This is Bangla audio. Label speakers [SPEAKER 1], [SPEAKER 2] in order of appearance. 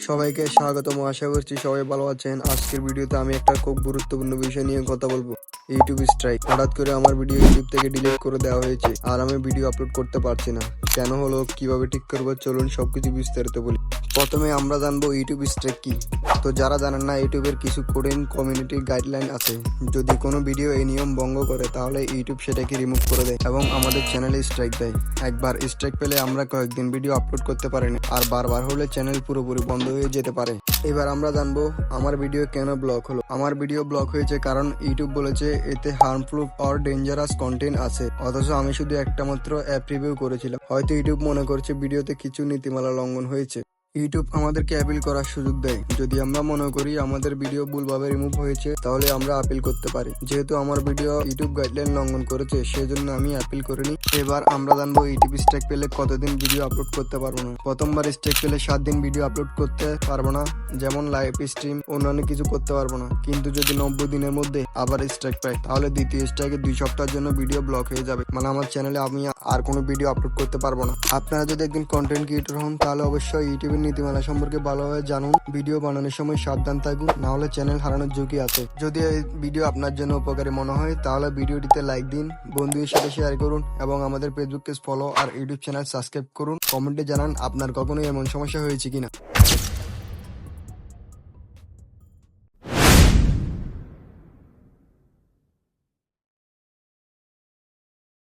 [SPEAKER 1] সবাইকে স্বাগতম, আশা করছি সবাই ভালো আছেন। আজকের ভিডিওতে আমি একটা খুব গুরুত্বপূর্ণ বিষয় নিয়ে কথা বলব। ইউটিউব স্ট্রাইক হঠাৎ করে আমার ভিডিও ইউটিউব থেকে ডিলিট করে দেওয়া হয়েছে আর আমি ভিডিও আপলোড করতে পারছি না। কেন হলো, কীভাবে ঠিক করব, চলুন সবকিছু বিস্তারিত বলি। প্রথমে আমরা জানব ইউটিউব স্ট্রাইক কি। তো যারা জানেন না, ইউটিউবের কিছু কোডিং কমিউনিটি গাইডলাইন আছে। যদি কোনো ভিডিও এই নিয়ম ভঙ্গ করে, তাহলে ইউটিউব সেটাকে রিমুভ করে দেয় এবং আমাদের চ্যানেলে স্ট্রাইক দেয়। একবার স্ট্রাইক পেলে আমরা কয়েকদিন ভিডিও আপলোড করতে পারি পারিনি, আর বারবার হলে চ্যানেল পুরোপুরি বন্ধ হয়ে যেতে পারে। এবার আমরা জানব, আমার ভিডিও কেন ব্লক হলো? আমার ভিডিও ব্লক হয়েছে কারণ ইউটিউব বলেছে, এতে হার্মফুল অর ডেঞ্জারাস কন্টেন্ট আছে। অথচ আমি শুধু একটা মাত্র অ্যাপ রিভিউ করেছিলাম। হয়তো ইউটিউব মনে করছে ভিডিওতে কিছু নীতিমালা লঙ্ঘন হয়েছে। ইউটিউব আমাদেরকে অ্যাপিল করার সুযোগ দেয়। যদি আমরা মনে করি আমাদের ভিডিও ভুলভাবে রিমুভ হয়েছে, তাহলে আমরা আপিল করতে পারি। যেহেতু আমার ভিডিও ইউটিউব গাইডলাইন লঙ্ঘন করেছে, সেজন্য আমি আপিল করিনি। এবার আমরা জানব ইউটিউব স্ট্রাইক পেলে কতদিন ভিডিও আপলোড করতে পারব না। প্রথমবার স্ট্রাইক পেলে সাত দিন ভিডিও আপলোড করতে পারব না। যেমন লাইভ স্ট্রিম অন্যান্য কিছু করতে পারব না। কিন্তু যদি নব্বই দিনের মধ্যে আবার স্ট্রাইক পাই, তাহলে দ্বিতীয় স্ট্রাইকে দুই সপ্তাহের জন্য ভিডিও ব্লক হয়ে যাবে। মানে আমার চ্যানেলে আমি আর কোনো ভিডিও আপলোড করতে পারব না। আপনারা যদি একদিন কন্টেন্ট ক্রিয়েটর হন, তাহলে অবশ্যই ইউটিউবের নীতিমালা সম্পর্কে ভালোভাবে জানুন, ভিডিও বানানোর সময় সাবধান থাকুন না হলে চ্যানেল হারানোর ঝুঁকি আছে। যদি এই ভিডিও আপনার জন্য উপকারী মনে হয়, তাহলে ভিডিওটিতে লাইক দিন, বন্ধুদের সাথে শেয়ার করুন এবং আমাদের ফেসবুক পেজ ফলো আর ইউটিউব চ্যানেল সাবস্ক্রাইব করুন। কমেন্টে জানান আপনার কখনোই এমন সমস্যা হয়েছে কিনা।